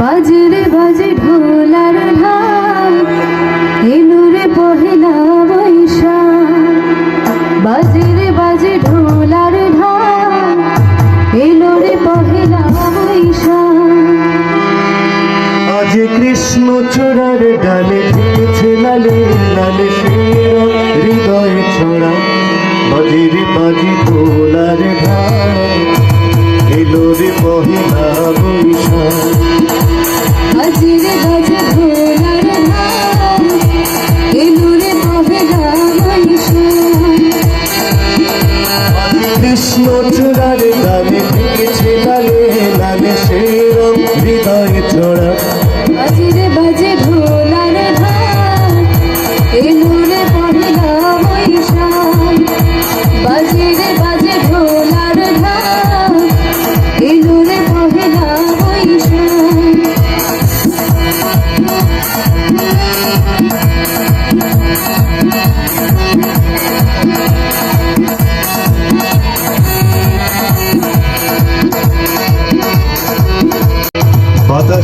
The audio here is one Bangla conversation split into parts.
বাজে রে বাজে ঢোলার ঢাক, এলো পহেলা বৈশাখ। বাজে রে বাজে ঢোলার ঢাক, এলো পহেলা বৈশাখ। আজ কৃষ্ণ চূড়ার ডালে থেকেছে লালে লালে হৃদয়ে ছড়া। বাজির বাজি তোলার ঢাক। এলো রে পহিলা বৈশাখ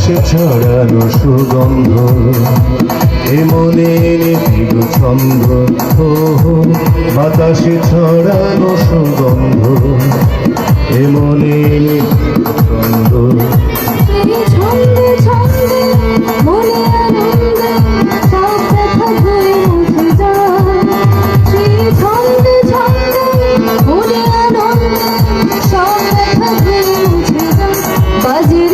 বাতাসে ছড়ানো সুগন্ধ। এ মনে নিবিড় ছন্দ। বাতাসে ছড়ানো সুগন্ধ। এ মনে ছন্দ এই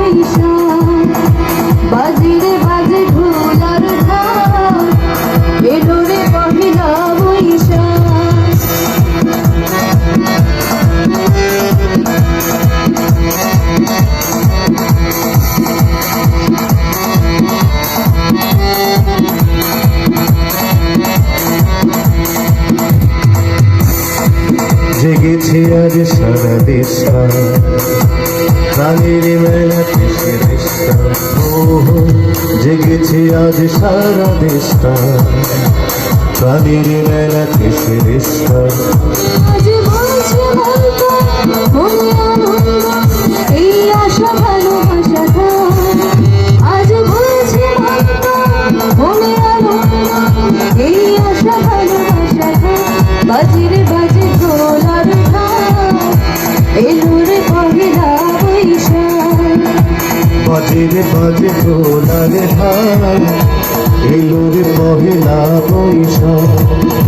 জেগেছে আজ সারা দেশটা প্রাণীর মেলা দেশে দেশটা। জেগেছে আজ সারা দেশটা। প্রাণীর মেলা দেশে দেশটা। এই আশা বাজে পদে তোলার হাল এলোর পহেলা বৈশাখ।